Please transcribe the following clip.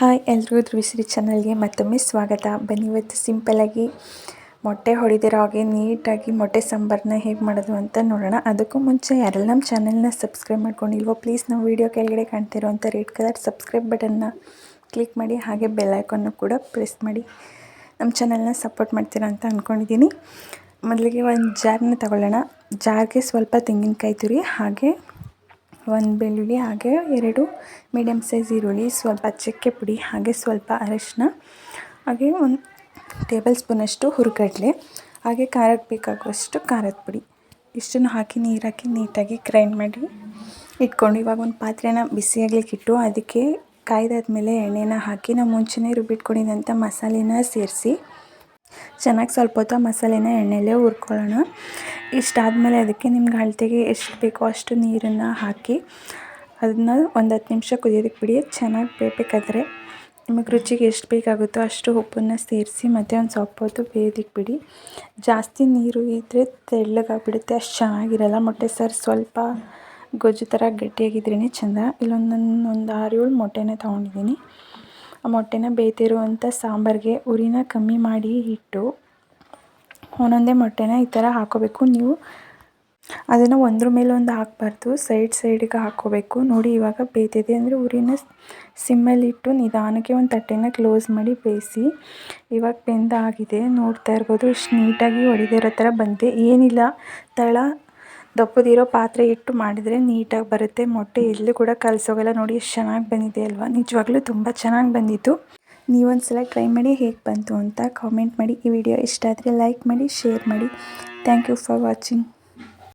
Hi ಎಲ್ರಿಗೂ ಧ್ರುವಿಶ್ರೀ ಚಾನಲ್ಗೆ ಮತ್ತೊಮ್ಮೆ ಸ್ವಾಗತ. ಬನ್ನಿ ಇವತ್ತು ಸಿಂಪಲಾಗಿ ಮೊಟ್ಟೆ ಹೊಡೆದಿರೋ ಹಾಗೆ ನೀಟಾಗಿ ಮೊಟ್ಟೆ ಸಾಂಬಾರನ್ನ ಹೇಗೆ ಮಾಡೋದು ಅಂತ ನೋಡೋಣ. ಅದಕ್ಕೂ ಮುಂಚೆ ಯಾರೆಲ್ಲ ನಮ್ಮ ಚಾನಲ್ನ ಸಬ್ಸ್ಕ್ರೈಬ್ ಮಾಡ್ಕೊಂಡಿಲ್ವೋ ಪ್ಲೀಸ್ ನಾವು ವೀಡಿಯೋ ಕೆಳಗಡೆ ಕಾಣ್ತಿರೋವಂಥ ರೆಡ್ ಕಲರ್ ಸಬ್ಸ್ಕ್ರೈಬ್ ಬಟನ್ನ ಕ್ಲಿಕ್ ಮಾಡಿ, ಹಾಗೆ ಬೆಲ್ ಐಕಾನ್ನು ಕೂಡ ಪ್ರೆಸ್ ಮಾಡಿ ನಮ್ಮ ಚಾನಲ್ನ ಸಪೋರ್ಟ್ ಮಾಡ್ತೀರಾ ಅಂತ ಅಂದ್ಕೊಂಡಿದ್ದೀನಿ ಮೊದಲಿಗೆ ಒಂದು ಜಾರನ್ನ ತಗೊಳ್ಳೋಣ. ಜಾರ್ಗೆ ಸ್ವಲ್ಪ ತೆಂಗಿನಕಾಯಿ ತುರಿ, ಹಾಗೆ ಒಂದು ಬೆಳ್ಳುಳ್ಳಿ ಹಾಗೆ ಎರಡು ಮೀಡಿಯಮ್ ಸೈಜ್ ಈರುಳ್ಳಿ, ಸ್ವಲ್ಪ ಚಕ್ಕೆ ಪುಡಿ ಹಾಗೆ ಸ್ವಲ್ಪ ಅರಿಶಿನ, ಹಾಗೆ ಒಂದು ಟೇಬಲ್ ಸ್ಪೂನಷ್ಟು ಹುರ್ಗಡ್ಲೆ, ಹಾಗೆ ಖಾರಕ್ಕೆ ಬೇಕಾಗುವಷ್ಟು ಖಾರದ ಪುಡಿ. ಇಷ್ಟನ್ನು ಹಾಕಿ ನೀರಾಕಿ ನೀಟಾಗಿ ಗ್ರೈಂಡ್ ಮಾಡಿ ಇಟ್ಕೊಂಡು ಇವಾಗ ಒಂದು ಪಾತ್ರೆನ ಬಿಸಿಯಾಗ್ಲಿಕ್ಕೆ ಇಟ್ಟು ಅದಕ್ಕೆ ಕಾಯ್ದಾದ್ಮೇಲೆ ಎಣ್ಣೆನ ಹಾಕಿ ನಾವು ಮುಂಚೆನೇ ರುಬ್ಬಿಟ್ಕೊಂಡಿದ್ದಂಥ ಮಸಾಲೆನ ಸೇರಿಸಿ, ಚೆನ್ನಾಗಿ ಸ್ವಲ್ಪ ಹೊತ್ತು ಮಸಾಲೆನ ಎಣ್ಣೆಯಲ್ಲೇ ಹುರ್ಕೊಳ್ಳೋಣ. ಇಷ್ಟಾದಮೇಲೆ ಅದಕ್ಕೆ ನಿಮ್ಗೆ ಅಳತೆಗೆ ಎಷ್ಟು ಬೇಕೋ ಅಷ್ಟು ನೀರನ್ನು ಹಾಕಿ ಅದನ್ನ ಒಂದು ಹತ್ತು ನಿಮಿಷ ಕುದಿಯೋದಕ್ಕೆ ಬಿಡಿ ಚೆನ್ನಾಗಿ ಬೇಯಬೇಕಾದ್ರೆ ನಿಮಗೆ ರುಚಿಗೆ ಎಷ್ಟು ಬೇಕಾಗುತ್ತೋ ಅಷ್ಟು ಉಪ್ಪನ್ನು ಸೇರಿಸಿ ಮತ್ತು ಒಂದು ಸ್ವಲ್ಪ ಹೊತ್ತು ಬೇಯೋದಕ್ಕೆ ಬಿಡಿ. ಜಾಸ್ತಿ ನೀರು ಇದ್ದರೆ ತೆಳ್ಳಗಾಗ್ಬಿಡುತ್ತೆ, ಅಷ್ಟು ಚೆನ್ನಾಗಿರಲ್ಲ. ಮೊಟ್ಟೆ ಸಾರು ಸ್ವಲ್ಪ ಗೊಜ್ಜು ಥರ ಗಟ್ಟಿಯಾಗಿದ್ರೇ ಚೆಂದ. ಇಲ್ಲೊಂದು ಒಂದು ಆರು ಏಳು ಮೊಟ್ಟೆನ ತೊಗೊಂಡಿದ್ದೀನಿ. ಆ ಮೊಟ್ಟೆನ ಬೇಯ್ತಿರುವಂಥ ಸಾಂಬಾರಿಗೆ ಉರಿನ ಕಮ್ಮಿ ಮಾಡಿ ಇಟ್ಟು ಒಂದೊಂದೇ ಮೊಟ್ಟೆನ ಈ ಥರ ಹಾಕೋಬೇಕು ನೀವು. ಅದನ್ನು ಒಂದ್ರ ಮೇಲೆ ಒಂದು ಹಾಕಬಾರ್ದು, ಸೈಡ್ ಸೈಡಿಗೆ ಹಾಕೋಬೇಕು. ನೋಡಿ ಇವಾಗ ಬೇಯ್ತಿದೆ ಅಂದರೆ ಉರಿನ ಸಿಮ್ಮಲ್ಲಿಟ್ಟು ನಿಧಾನಕ್ಕೆ ಒಂದು ತಟ್ಟೆನ ಕ್ಲೋಸ್ ಮಾಡಿ ಬೇಯಿಸಿ. ಇವಾಗ ಬೆಂದಾಗಿದೆ ನೋಡ್ತಾ ಇರ್ಬೋದು. ಇಷ್ಟು ನೀಟಾಗಿ ಹೊಡೆದಿರೋ ಥರ ಬಂದಿದೆ. ಏನಿಲ್ಲ, ತಳ ದಪ್ಪದಿರೋ ಪಾತ್ರೆ ಇಟ್ಟು ಮಾಡಿದರೆ ನೀಟಾಗಿ ಬರುತ್ತೆ. ಮೊಟ್ಟೆ ಎಲ್ಲೂ ಕೂಡ ಕಲಸೋಗಲ್ಲ. ನೋಡಿ, ಎಷ್ಟು ಚೆನ್ನಾಗಿ ಬಂದಿದೆ ಅಲ್ವಾ? ನಿಜವಾಗ್ಲೂ ತುಂಬ ಚೆನ್ನಾಗಿ ಬಂದಿತ್ತು. ನೀವೊಂದು ಸಲ ಟ್ರೈ ಮಾಡಿ ಹೇಗೆ ಬಂತು ಅಂತ ಕಾಮೆಂಟ್ ಮಾಡಿ ಈ ವಿಡಿಯೋ ಇಷ್ಟ ಆದರೆ ಲೈಕ್ ಮಾಡಿ ಶೇರ್ ಮಾಡಿ. Thank you for watching